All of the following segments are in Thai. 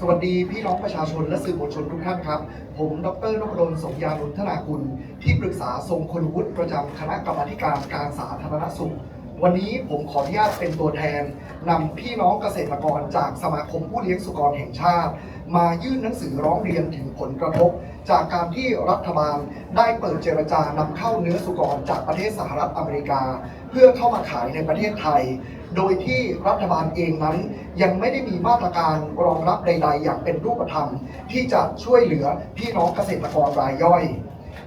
สวัสดีพี่น้องประชาชนและสื่อมวลชนทุกท่านครับ ผมดรนพดลสมยานุทนากุล ที่ปรึกษาทรงคุณวุฒิประจำคณะกรรมาการการสาธารณสุข วันนี้ผมขออนุญาตเป็นตัวแทนนำพี่น้องเกษตรกรจากสมาคมผู้เลี้ยงสุกรแห่งชาติ มายื่นหนังสือร้องเรียนถึงผลกระทบ จากการที่รัฐบาลได้เปิดเจรจานำเข้าเนื้อสุกรจากประเทศสหรัฐอเมริกา เพื่อเข้ามาขายในประเทศไทย โดยที่รัฐบาลเองนั้น ยังไม่ได้มีมาตรการรองรับใด ๆ อย่างเป็นรูปธรรม ที่จะช่วยเหลือพี่น้องเกษตรกรรายย่อย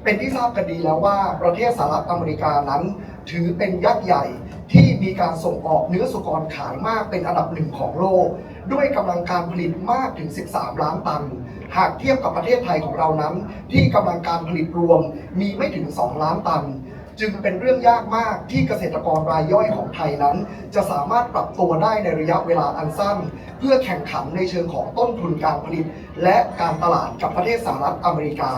เป็นที่ทราบกันดีแล้วว่าประเทศสหรัฐอเมริกานั้น ถือเป็นยักษ์ใหญ่ที่มีการส่งออกเนื้อสุกรขายมากเป็นอันดับหนึ่งของโลก ด้วยกำลังการผลิตมากถึง 13 ล้านตัน หากเทียบกับประเทศไทยของเรานั้น ที่กำลังการผลิตรวมมีไม่ถึง 2 ล้านตัน จึงเป็นเรื่องยากมากที่เกษตรกรรายย่อยของไทยนั้น จะสามารถปรับตัวได้ในระยะเวลาอันสั้น เพื่อแข่งขันในเชิงของต้นทุนการผลิต และการตลาดกับประเทศสหรัฐอเมริกา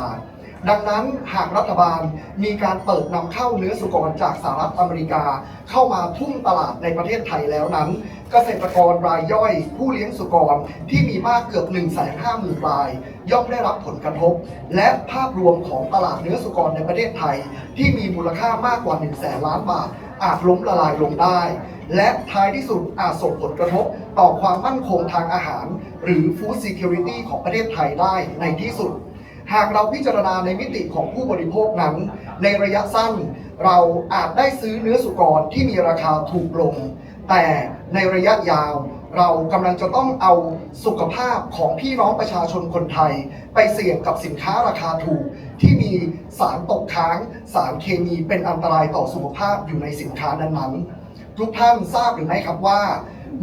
ดังนั้นหากรัฐบาลมีการเปิดนำเข้าเนื้อสุกรจากสหรัฐอเมริกา เข้ามาทุ่มตลาดในประเทศไทยแล้วนั้น เกษตรกรรายย่อย ผู้เลี้ยงสุกรที่มีมากเกือบ1 5 0 0 0 0ราย ย่อมได้รับผลกระทบ และภาพรวมของตลาดเนื้อสุกรในประเทศไทย ที่มีมูลค่ามากกว่า1 0 0 0 0แสนล้านบาท อาจล้มละลายลงได้ และท้ายที่สุดอาจส่งผลกระทบต่อความมั่นคงทางอาหาร หรือ Food Security ของประเทศไทยได้ในที่สุดหากเราพิจารณาในมิติของผู้บริโภคนั้น ในระยะสั้น เราอาจได้ซื้อเนื้อสุกรที่มีราคาถูกลง แต่ในระยะยาวเรากำลังจะต้องเอาสุขภาพของพี่น้องประชาชนคนไทย ไปเสี่ยงกับสินค้าราคาถูก ที่มีสารตกค้าง สารเคมีเป็นอันตรายต่อสุขภาพอยู่ในสินค้านั้นๆทุกท่านทราบหรือไม่ครับว่า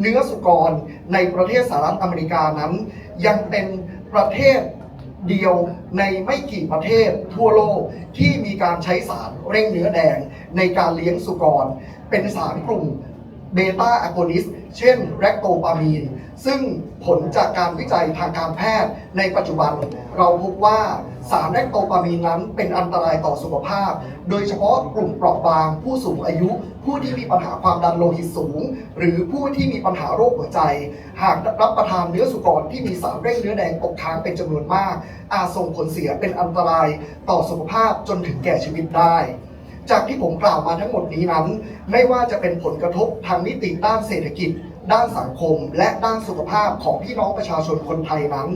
เนื้อสุกรในประเทศสหรัฐอเมริกานั้น ยังเป็นประเทศเดียวในไม่กี่ประเทศทั่วโลกที่มีการใช้สารเร่งเนื้อแดงในการเลี้ยงสุกร เป็นสารกลุ่ม เบต้าอะโกนิสเช่นแรคโตปามีน ซึ่งผลจากการวิจัยทางการแพทย์ในปัจจุบัน เราพบว่าสารแรคโตปามีนนั้นเป็นอันตรายต่อสุขภาพ โดยเฉพาะกลุ่มเปราะบาง ผู้สูงอายุ ผู้ที่มีปัญหาความดันโลหิตสูง หรือผู้ที่มีปัญหาโรคหัวใจ หากรับประทานเนื้อสุกรที่มีสารเร่งเนื้อแดงตกค้างเป็นจำนวนมาก อาจส่งผลเสียเป็นอันตรายต่อสุขภาพจนถึงแก่ชีวิตได้ จากที่ผมกล่าวมาทั้งหมดนี้นั้น ไม่ว่าจะเป็นผลกระทบทางนิติด้านเศรษฐกิจ ด้านสังคม และด้านสุขภาพของพี่น้องประชาชนคนไทยนั้น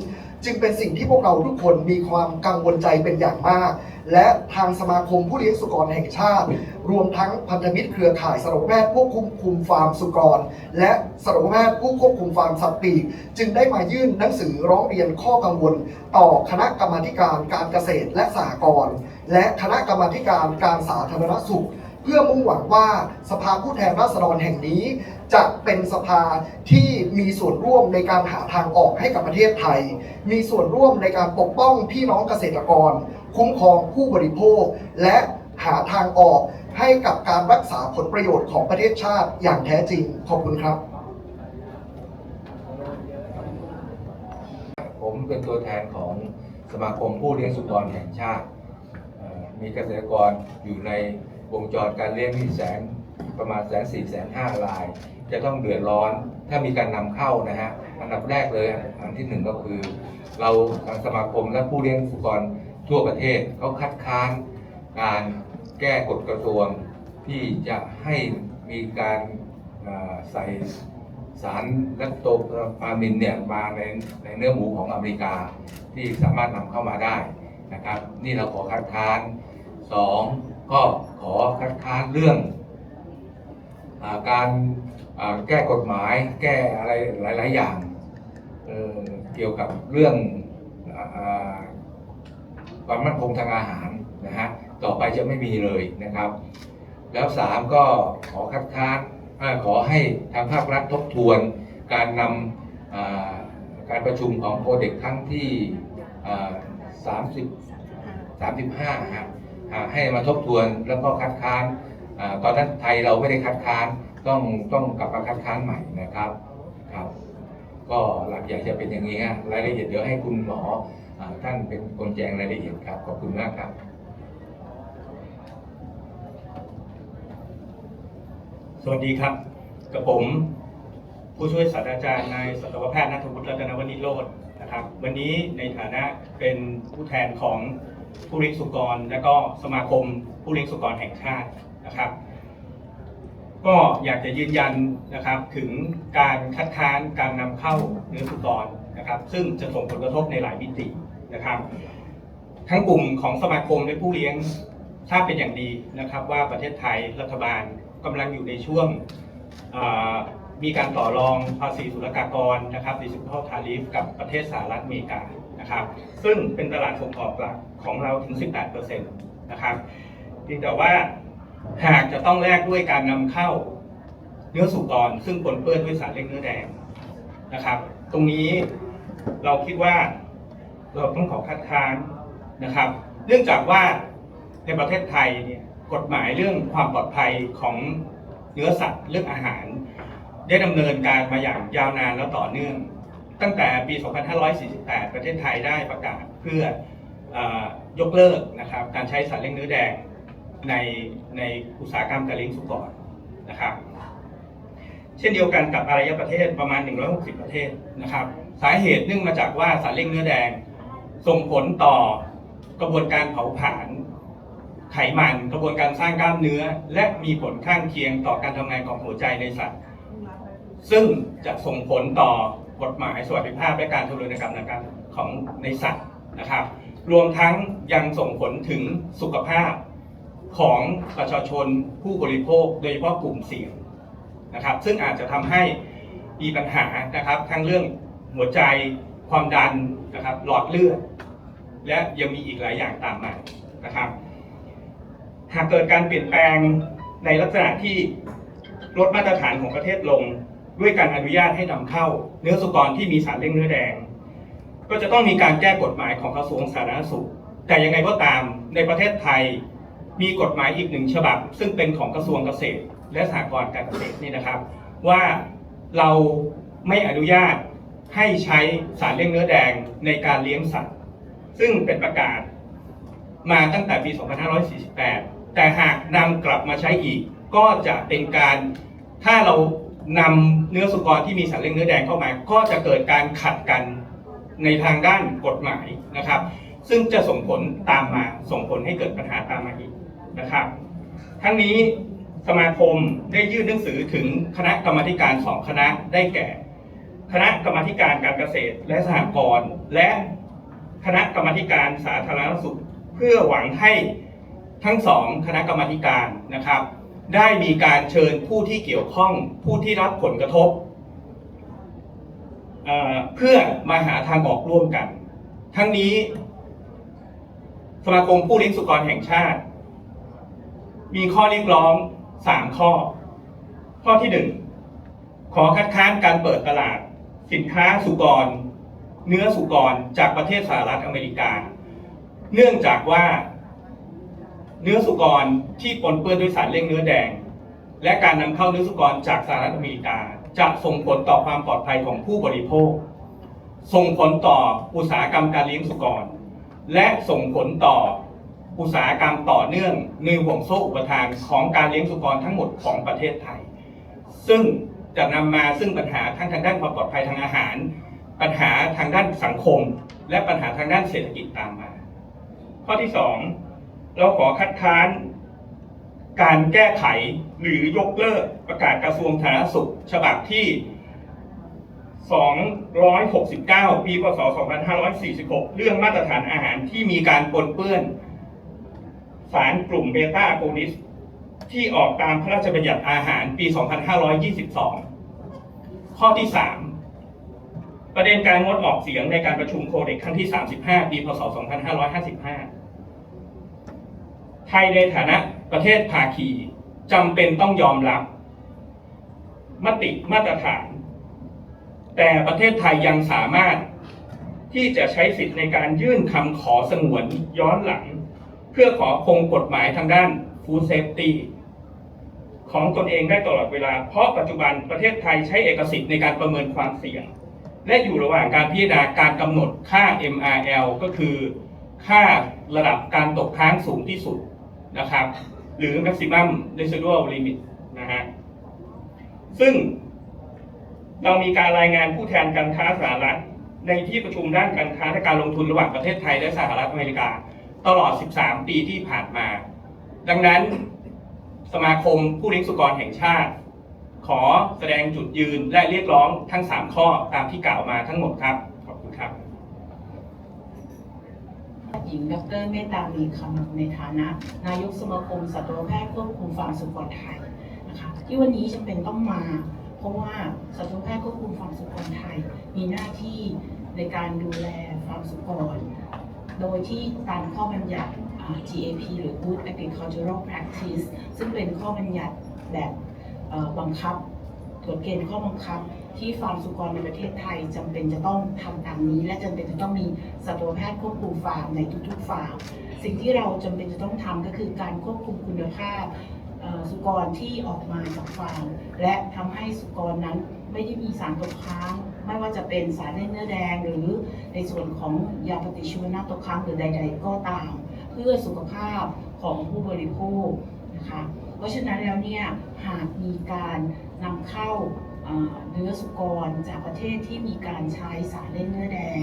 จึงเป็นสิ่งที่พวกเราทุกคนมีความกังวลใจเป็นอย่างมาก และทางสมาคมผู้เลี้ยงสุกรแห่งชาติ รวมทั้งพันธมิตรเครือข่ายสัตวแพทย์ผู้ควบคุมฟาร์มสุกร และสัตวแพทย์ผู้ควบคุมฟาร์มสัตว์ปีก จึงได้มายื่นหนังสือร้องเรียนข้อกังวล ต่อคณะกรรมาการการเกษตรและสหกรณ์ และคณะกรรมาการการสาธารณสุข เพื่อมุ่งหวังว่าสภาผู้แทนราษฎรแห่งนี้ จะเป็นสภาที่มีส่วนร่วมในการหาทางออกให้กับประเทศไทย มีส่วนร่วมในการปกป้องพี่น้องเกษตรกร คุ้มครองผู้บริโภค และหาทางออกให้กับการรักษาผลประโยชน์ของประเทศชาติอย่างแท้จริง ขอบคุณครับ ผมเป็นตัวแทนของสมาคมผู้เลี้ยงสุกรแห่งชาติ มีเกษตรกรอยู่ในวงจรการเลี้ยงที่แสนประมาณแสนสี่แสนห้าราย จะต้องเดือดร้อนถ้ามีการนำเข้านะฮะอันดับแรกเลยอันที่หนึ่งก็คือ เราทางสมาคมและผู้เลี้ยงสุกรทั่วประเทศเขาคัดค้านการแก้กฎกระทรวงที่จะให้มีการใส่สารแลคโตปามินเนี่ยมาในในเนื้อหมูของอเมริกาที่สามารถนำเข้ามาได้นะครับ นี่เราขอคัดค้าน สองก็ขอคัดค้านเรื่องอการแก้กฎหมาย แก้อะไรหลาย ๆ อย่างเเกี่ยวกับเรื่องอความมั่นคงทางอาหารนะฮะต่อไปจะไม่มีเลยนะครับ แล้วสามก็ขอคัดค้านขอให้ทางภาครัฐทบทวน การนำการประชุมของโคเด็กครั้งที่อ่า30 35ฮะอ่า ให้มาทบทวนแล้วก็คัดค้านอตอนนั้นไทยเราไม่ได้คัดค้านต้องต้องกลับมาคัดค้านใหม่นะครับครับ ก็หลักใหญ่จะเป็นอย่างนี้ฮะรายละเอียดเดี๋ยวให้คุณหมออท่านเป็นคนแจงรายละเอียดครับขอบคุณมากครับสวัสดีครับกับผม ผู้ช่วยศาสตราจารย์นายสัตวแพทย์นัทวุฒิรัตนวณิโรจน์นะครับ วันนี้ในฐานะเป็นผู้แทนของ ผู้เลี้ยงสุกร และก็สมาคมผู้เลี้ยงสุกรแห่งชาตินะครับ ก็อยากจะยืนยันนะครับถึงการคัดค้านการนำเข้าเนื้อสุกรนะครับ ซึ่งจะส่งผลกระทบในหลายมิตินะครับ ทั้งกลุ่มของสมาคมและผู้เลี้ยงทราบเป็นอย่างดีนะครับ ว่าประเทศไทยรัฐบาลกำลังอยู่ในช่วงมีการต่อรองภาษีศุลกากรนะครับดิจิทัลทาริฟกับประเทศสหรัฐอเมริกา นะครับซึ่งเป็นตลาดส่งออกหลักของเราถึง 18%นะครับเพียงแต่ว่าหากจะต้องแลกด้วยการนำเข้าเนื้อสุกรซึ่งปนเปื้อนด้วยสารเล่งเนื้อแดงนะครับ ตรงนี้เราคิดว่าเราต้องขอคัดค้านนะครับ เนื่องจากว่าในประเทศไทยเนี่ยกฎหมายเรื่องความปลอดภัยของเนื้อสัตว์เรื่องอาหาร ได้ดำเนินการมาอย่างยาวนานและต่อเนื่อง ตั้งแต่ปี 2548 ประเทศไทยได้ประกาศเพื่อออยกเลิกนะครับการใช้สารเล่งเนื้อแดงในในอุตสาหกรรมการเลี้ยงสุกรนะครับ เช่นเดียวกันกับอารยประเทศประมาณ 160 ประเทศนะครับ สาเหตุเนื่องมาจากว่าสารเล่งเนื้อแดงส่งผลต่อกระบวนการเผาผลาญไขมันกระบวนการสร้างกล้ามเนื้อ และมีผลข้างเคียงต่อการทำงานของหัวใจในสัตว์ ซึ่งจะส่งผลต่อ กฎหมายสวัสดิภาพและการทารุณกรรมในการของในสัตว์นะครับ รวมทั้งยังส่งผลถึงสุขภาพของประชาชนผู้บริโภค โดยเฉพาะกลุ่มเสี่ยงนะครับ ซึ่งอาจจะทำให้มีปัญหานะครับทั้งเรื่องหัวใจความดันนะครับหลอดเลือด และยังมีอีกหลายอย่างตามมานะครับ หากเกิดการเปลี่ยนแปลงในลักษณะที่ลดมาตรฐานของประเทศลง ด้วยการอนุญาตให้นำเข้า เนื้อสุกรที่มีสารเล่งเนื้อแดง ก็จะต้องมีการแก้กฎหมายของกระทรวงสาธารณสุข แต่ยังไงก็ตามในประเทศไทยมีกฎหมายอีกหนึ่งฉบับ ซึ่งเป็นของกระทรวงเกษตร และสหกรณ์การเกษตรนี่นะครับ ว่าเราไม่อนุญาตให้ใช้สารเล่งเนื้อแดงในการเลี้ยงสัตว์ ซึ่งเป็นประกาศมาตั้งแต่ปี 2548 แต่หากนำกลับมาใช้อีกก็จะเป็นการถ้าเรา นำเนื้อสุกรที่มีสารเล่งเนื้อแดงเข้ามา ก็จะเกิดการขัดกันในทางด้านกฎหมายนะครับ ซึ่งจะส่งผลตามมาส่งผลให้เกิดปัญหาตามมาอีกนะครับ ทั้งนี้สมาคมได้ยื่นหนังสือถึงคณะกรรมการสองคณะได้แก่ คณะกรรมการการเกษตรและสหกรณ์และคณะกรรมการสาธารณสุข เพื่อหวังให้ทั้งสองคณะกรรมการนะครับ ได้มีการเชิญผู้ที่เกี่ยวข้องผู้ที่รับผลกระทบเเพื่อมาหาทางออกร่วมกัน ทั้งนี้สมาคมผู้เลี้ยงสุกรแห่งชาติ มีข้อเรียกร้อง3ข้อ ข้อที่1ขอคัดค้านการเปิดตลาด สินค้าสุกร เนื้อสุกรจากประเทศสหรัฐอเมริกา เนื่องจากว่า เนื้อสุกรที่ปนเปื้อนด้วยสารเล่งเนื้อแดง และการนำเข้าเนื้อสุกรจากสหรัฐอเมริกา จะส่งผลต่อความปลอดภัยของผู้บริโภค ส่งผลต่ออุตสาหกรรมการเลี้ยงสุกร และส่งผลต่ออุตสาหกรรมต่อเนื่องในห่วงโซ่อุปทานของการเลี้ยงสุกรทั้งหมดของประเทศไทย ซึ่งจะนำมาซึ่งปัญหาทั้งทางด้านความปลอดภัยทางอาหาร ปัญหาทางด้านสังคม และปัญหาทางด้านเศรษฐกิจตามมา ข้อที่สอง เราขอคัดค้านการแก้ไขหรือยกเลิกประกาศกระทรวงสาธารณสุข ฉบับที่ 269 ปีพศ 2546 เรื่องมาตรฐานอาหารที่มีการปนเปื้อน สารกลุ่มเบต้าโกนิส ที่ออกตามพระราชบัญญัติอาหารปี 2522 ข้อที่ 3 ประเด็นการงดออกเสียงในการประชุมโคเด็กครั้งที่ 35 ปี พศ 2555 ทยในฐานะประเทศภาคีจำเป็นต้องยอมรับ มติมาตรฐาน แต่ประเทศไทยยังสามารถที่จะใช้สิทธิ์ในการยื่นคำขอสงวนย้อนหลัง เพื่อขอคงกฎหมายทางด้าน Food Safety ของตนเองได้ตลอดเวลา เพราะปัจจุบันประเทศไทยใช้เอกสิทธิ์ในการประเมินความเสี่ยง และอยู่ระหว่างการพิจารณาการกำหนดค่า MRL ก็คือ ค่าระดับการตกค้างสูงที่สุด นะครับ หรือ maximum residual limit นะฮะซึ่งเรามีการรายงานผู้แทนการค้าสหรัฐ ในที่ประชุมด้านการค้าและการลงทุนระหว่างประเทศไทยและสหรัฐอเมริกา ตลอด 13 ปีที่ผ่านมา ดังนั้นสมาคมผู้เลี้ยงสุกรแห่งชาติ ขอแสดงจุดยืนและเรียกร้องทั้ง 3 ข้อตามที่กล่าวมาทั้งหมดครับขอบคุณครับ ห ญิง ดรเมตตามีคำในฐานะ นายกสมาคมสัตวแพทย์ควบคุมฟาร์มสุกรไทยนะคะที่วันนี้จำเป็นต้องมา เพราะว่าสัตวแพทย์ควบคุมฟาร์มสุกรไทย มีหน้าที่ในการดูแลฟาร์มสุกร โดยที่ตามข้อบัญญัติ GAP หรือ Good Agricultural Practice ซึ่งเป็นข้อบัญญัติแบบบังคับกฎเกณฑ์ข้อบังคับ ที่ฟาร์มสุกรในประเทศไทยจำเป็นจะต้องทำตามนี้ และจำเป็นจะต้องมีสัตวแพทย์ควบคุมฟาร์มในทุกๆฟาร์มสิ่งที่เราจำเป็นจะต้องทำก็คือการควบคุมคุณภาพสุกรที่ออกมาจากฟาร์มและทำให้สุกรนั้นไม่ได้มีสารตกค้าง ไม่ว่าจะเป็นสารเล่นเนื้อแดง หรือในส่วนของยาปฏิชีวนะตกค้างหรือใด ๆ ก็ตาม เพื่อสุขภาพของผู้บริโภคนะคะเพราะฉะนั้นแล้วเนี่ยหากมีการนำเข้า เนื้อสุกรจากประเทศที่มีการใช้สารเล่นเนื้อแดง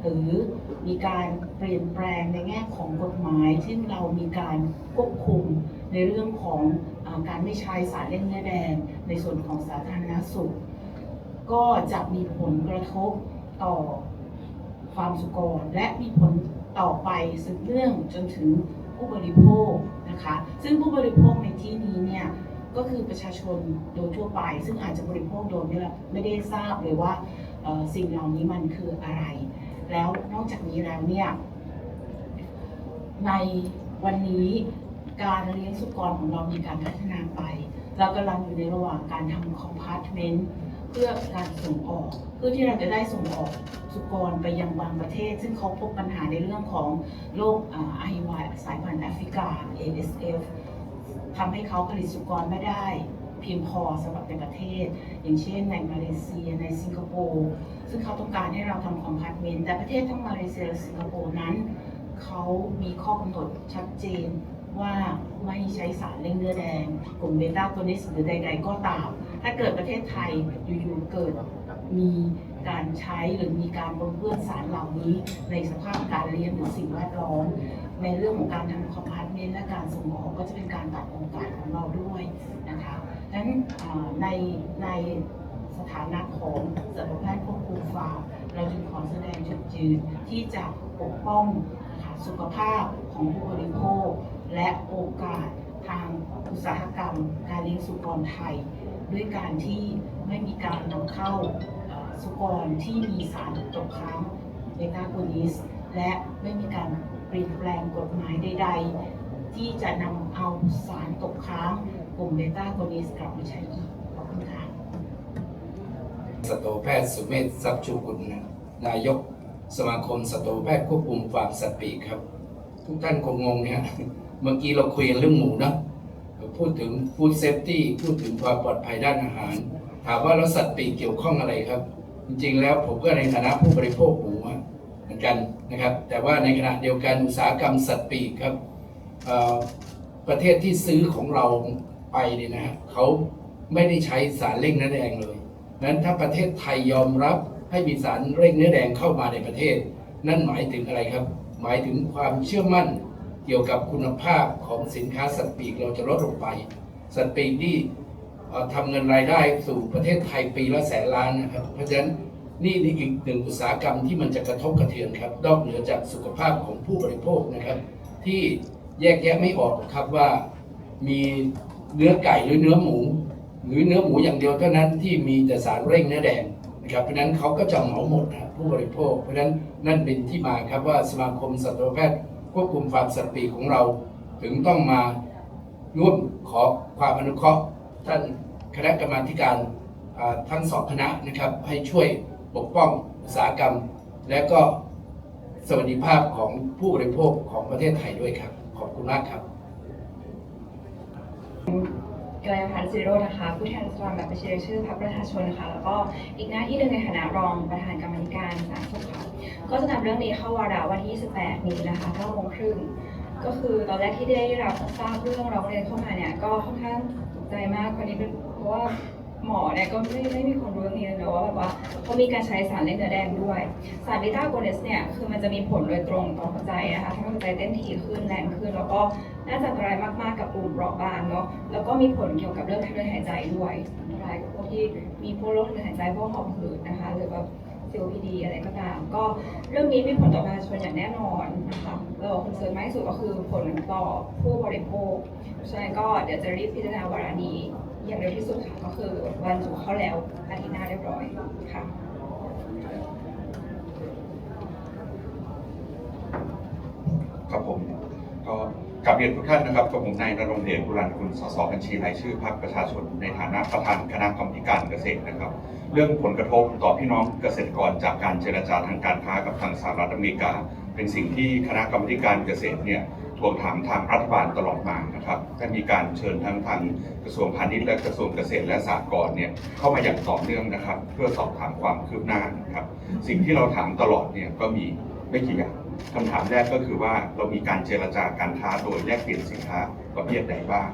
หรือมีการเปลี่ยนแปลงในแง่ของกฎหมายที่เรามีการควบคุมในเรื่องของออการไม่ใช้สารเล่นเนื้อแดง ในส่วนของสาธารณสุข ก็จะมีผลกระทบต่อฟาร์มสุกร และมีผลต่อไปสืบเนื่องจนถึงผู้บริโภคนะคะ ซึ่งผู้บริโภคในที่นี้เนี่ย ก็คือประชาชนโดยทั่วไป ซึ่งอาจจะบริโภคโดยไม่ละไม่ได้ทราบเลยว่าสิ่งเหล่านี้มันคืออะไร แล้วนอกจากนี้แล้วเนี่ยในวันนี้การเลี้ยงสุกรของเรามีการพัฒนาไป เรากำลังอยู่ในระหว่างการทำคอมพาร์ตเมนต์เพื่อการส่งออก เพื่อที่เราจะได้ส่งออกสุกรไปยังบางประเทศ ซึ่งเขาพบปัญหาในเรื่องของโรคไอวายสายพันธุ์แอฟริกา ASF ทำให้เขาผลิตสุกรไม่ได้เพียงพอสำหรับในประเทศ อย่างเช่นในมาเลเซียในสิงคโปร์ซึ่งเขาต้องการให้เราทำคอมพาร์ตเมนต์แต่ประเทศทั้งมาเลเซียและสิงคโปร์นั้น เขามีข้อกำหนดชัดเจนว่าไม่ใช้สารเร่งเนื้อแดง กลุ่มเบต้าโกนิสหรือใด ๆ ก็ตาม ถ้าเกิดประเทศไทยอยู่ๆเกิดมี การใช้หรือมีการปนเปื้อนสารเหล่านี้ ในสภาพการเลี้ยงหรือสิ่งแวดล้อมในเรื่องของการทำคอมพาร์ตเมนต์และการส่งออกก็จะเป็นการตัดโอกาสของเราด้วยนะคะดังนั้นในในสถานะของสัตวแพทย์ควบคุมฟาร์มเราจึงขอแสดงจุดยืนที่จะปกป้องนะคะสุขภาพของผู้บริโภค และโอกาสทางอุตสาหกรรม การเลี้ยงสุกรไทย ด้วยการที่ไม่มีการนำเข้า สุกรที่มีสารตกค้างเบต้าโกนิสและไม่มีการเปลี่ยนแปลงกฎหมายใด ๆ ที่จะนำเอาสารตกค้างกลุ่มเบต้าโกนิสกลับมาใช้อีกขอบคุณค่ะสัตวแพทย์สุเมธทรัพย์ชูกุลนายกสมาคมสัตวแพทย์ควบคุมฟาร์มสัตว์ปีกครับ ทุกท่านคงงงเนี่ยเมื่อกี้เราคุยกันเรื่องหมูนะพูดถึงฟู้ดเซฟตี้พูดถึงความปลอดภัยด้านอาหาร ถามว่าแล้วสัตว์ปีกเกี่ยวข้องอะไรครับ จริงๆ แล้วผมก็ในฐานะผู้บริโภคหมูเหมือนกันนะครับ แต่ว่าในขณะเดียวกันอุตสาหกรรมสัตว์ปีกครับประเทศที่ซื้อของเราไปเนี่ยนะฮะเขาไม่ได้ใช้สารเร่งเนื้อแดงเลยนั้นถ้าประเทศไทยยอมรับให้มีสารเร่งเนื้อแดงเข้ามาในประเทศ นั่นหมายถึงอะไรครับ หมายถึงความเชื่อมั่นเกี่ยวกับคุณภาพของสินค้าสัตว์ปีกเราจะลดลงไป สัตว์ปีกที่ ทำเงินรายได้สู่ประเทศไทยปีละแสนล้านนะครับ เพราะฉะนั้นนี่นี่อีกหนึ่งอุตสาหกรรมที่มันจะกระทบกระเทือนครับนอกเหนือจากสุขภาพของผู้บริโภคนะครับ ที่แยกแยะไม่ออกครับว่ามีเนื้อไก่หรือเนื้อหมู หรือเนื้อหมูอย่างเดียวเท่านั้นที่มีแต่สารเร่งเนื้อแดงนะครับเพราะฉะนั้นเขาก็จะเหมาหมดผู้บริโภค เพราะฉะนั้นนั่นเป็นที่มาครับว่าสมาคมสัตวแพทย์ควบคุมฟาร์มสัตว์ปีของเรา ถึงต้องมาร่วมขอความอนุเคราะห์ท่าน คณะกรรมาการทั้งสองคณะนะครับให้ช่วยปกป้องอุตสาหกรรม และก็สวัสดิภาพของผู้บริโภคของประเทศไทยด้วยครับ ขอบคุณมากครับกัลยาพันธ์สิโรนะคะผู้แทนสภาแบบบัญชีรายชื่อพรรคประชาชนนะคะแล้วก็อีกหน้าที่หนึ่งในฐานะรองประธานกรรมการสาธารณสุขค่ะก็จะนำเรื่องนี้เข้าวาระวันที่ 28 นี้นะคะ9โมงครึ่งก็คือตอนแรกที่ได้รับทราบเรื่องร้องเรียนเข้ามาเนี่ยก็ค่อนข้างตกใจมากวันนี้เป็น ราะว่าหมอเนี่ยก็ไม่ไม่มีความรู้เรื่องนี้เลยนะว่าแบบว่าเขามีการใช้สารเล่นเนื้อแดงด้วย สารบีต้าโกเนสเนี่ยคือมันจะมีผลโดยตรงต่อหัวใจนะคะทำให้หัวใจเต้นถี่ขึ้นแรงขึ้น แล้วก็น่าจะอันตรายมากๆกับกลุ่มเปราะบางเนาะแล้วก็มีผลเกี่ยวกับเรื่องทางเดินหายใจด้วยอันตรายกับพวกที่มีพวกโรคทางเดินหายใจพวกหอบหืดนะคะหรือแบบ COPD อะไรก็ตาม ก็เรื่องนี้มีผลต่อประชาชนอย่างแน่นอนนะคะเราคอนเซิร์นมากที่สุดก็คือผลต่อผู้บริโภคฉะนั้นก็เดี๋ยวจะรีบพิจารณาวาระนี้ อย่างเร็วที่สุดค่ะก็คือวันจุเข้าแล้วอาทิตย์หน้าเรียบร้อยค่ะครับผมก็กลับเรียนทุกท่านนะครับกับผมนายนรงเดชบุรันคุณสสบัญชีรายชื่อพรรคประชาชนในฐานะประธานคณะกรรมการเกษตรนะครับ เรื่องผลกระทบต่อพี่น้องเกษตรกรจากการเจรจาทางการค้ากับทางสหรัฐอเมริกา เป็นสิ่งที่คณะกรรมการเกษตรเนี่ย ทวงถามทางรัฐบาลตลอดมานะครับได้มีการเชิญทั้งทางกระทรวงพาณิชย์และกระทรวงเกษตรและสหกรณ์เนี่ยเข้ามาอย่างต่อเนื่องนะครับ เพื่อสอบถามความคืบหน้านะครับ สิ่งที่เราถามตลอดเนี่ยก็มีไม่กี่อย่างคำถามแรกก็คือว่าเรามีการเจรจาการค้าโดยแลกเปลี่ยนสินค้าประเภทใดบ้าง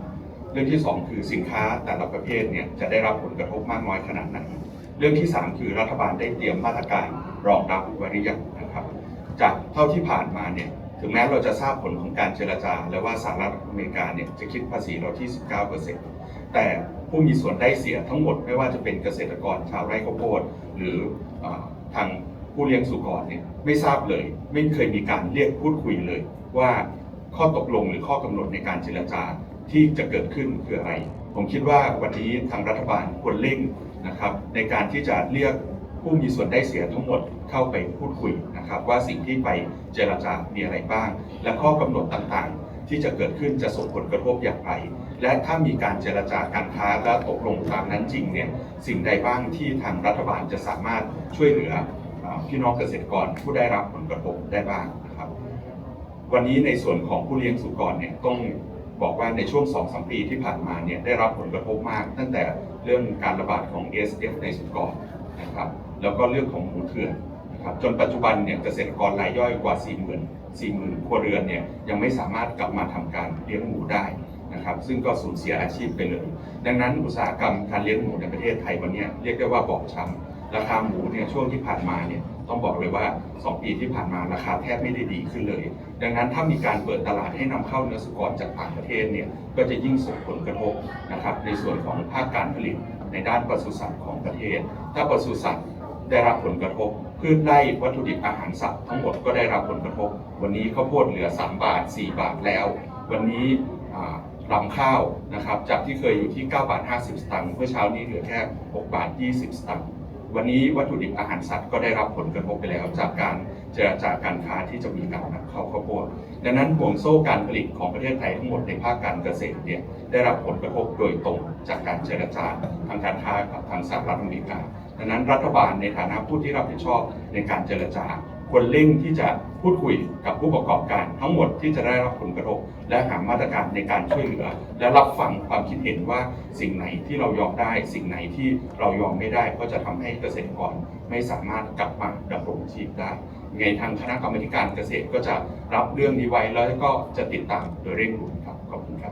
เรื่องที่สองคือสินค้าแต่ละประเภทเนี่ยจะได้รับผลกระทบมากน้อยขนาดไหนเรื่องที่สามคือรัฐบาลได้เตรียมมาตรการรองรับไว้หรือยังนะครับ จากเท่าที่ผ่านมาเนี่ย ถึงแม้เราจะทราบผลของการเจรจา และว่าสหรัฐอเมริกาเนี่ยจะคิดภาษีเราที่ 19%แต่ผู้มีส่วนได้เสียทั้งหมดไม่ว่าจะเป็นเกษตรกรชาวไร่ข้าวโพดหรือออทางผู้เลี้ยงสุกรเนี่ยไม่ทราบเลย ไม่เคยมีการเรียกพูดคุยเลย ว่าข้อตกลงหรือข้อกำหนดในการเจรจาที่จะเกิดขึ้นคืออะไร ผมคิดว่าวันนี้ทางรัฐบาลควรเร่งนะครับในการที่จะเรียก ผู้มีส่วนได้เสียทั้งหมดเข้าไปพูดคุยนะครับ ว่าสิ่งที่ไปเจรจามีอะไรบ้าง และข้อกำหนดต่างๆ ที่จะเกิดขึ้นจะส่งผลกระทบอย่างไรและถ้ามีการเจรจาการค้าและตกลงตามนั้นจริงเนี่ยสิ่งใดบ้างที่ทางรัฐบาลจะสามารถช่วยเหลือพี่น้องเกษตรกรผู้ได้รับผลกระทบได้บ้างนะครับ วันนี้ในส่วนของผู้เลี้ยงสุกรเนี่ยต้องบอกว่าในช่วง2-3ปีที่ผ่านมาเนี่ยได้รับผลกระทบมาก ตั้งแต่เรื่องการระบาดของ SF ในสุกรนะครับ แล้วก็เรื่องของหมูเถื่อนนะครับจนปัจจุบันเนี่ยเกษตรกรรายย่อยกว่า 40,000 40,000ครัวเรือนเนี่ยยังไม่สามารถกลับมาทำการเลี้ยงหมูได้นะครับซึ่งก็สูญเสียอาชีพไปเลย ดังนั้นอุตสาหกรรมการเลี้ยงหมูในประเทศไทยวันนี้เรียกได้ว่าบอบช้ำราคาหมูเนี่ยช่วงที่ผ่านมาเนี่ยต้องบอกเลยว่า 2 ปีที่ผ่านมาราคาแทบไม่ได้ดีขึ้นเลย ดังนั้นถ้ามีการเปิดตลาดให้นำเข้าเนื้อสุกรจากต่างประเทศเนี่ยก็จะยิ่งส่งผลกระทบนะครับในส่วนของภาคการผลิตในด้านปศุสัตว์ของประเทศ ถ้าปศุสัตว์ ได้รับผลกระทบพืชไร่วัตถุดิบอาหารสัตว์ทั้งหมดก็ได้รับผลกระทบ วันนี้ข้าวโพดเหลือ 3 บาท 4 บาทแล้ว วันนี้ลำข้าวนะครับจากที่เคยอยู่ที่ 9 บาท 50 สตางค์เมื่อเช้านี้เหลือแค่ 6 บาท 20 สตางค์วันนี้วัตถุดิบอาหารสัตว์ก็ได้รับผลกระทบไปแล้ว จากการเจรจาการค้าที่จะมีการนำเข้าข้าวโพดดังนั้นห่วงโซ่การผลิตของประเทศไทยทั้งหมดในภาคการเกษตรเนี่ยได้รับผลกระทบโดยตรงจากการเจรจาทางการค้ากับทางสหรัฐอเมริกา ดังนั้นรัฐบาลในฐานะผู้ที่รับผิดชอบในการเจรจาควรเร่งที่จะพูดคุยกับผู้ประกอบการทั้งหมดที่จะได้รับผลกระทบ และหามาตรการในการช่วยเหลือ และรับฟังความคิดเห็นว่าสิ่งไหนที่เรายอมได้ สิ่งไหนที่เรายอมไม่ได้ ก็จะทำให้เกษตรกรไม่สามารถกลับมาดำรงชีพได้ยังไงทางคณะกรรมการเกษตรก็จะรับเรื่องนี้ไว้แล้วก็จะติดตามโดยเร่งด่วนครับขอบคุณครับ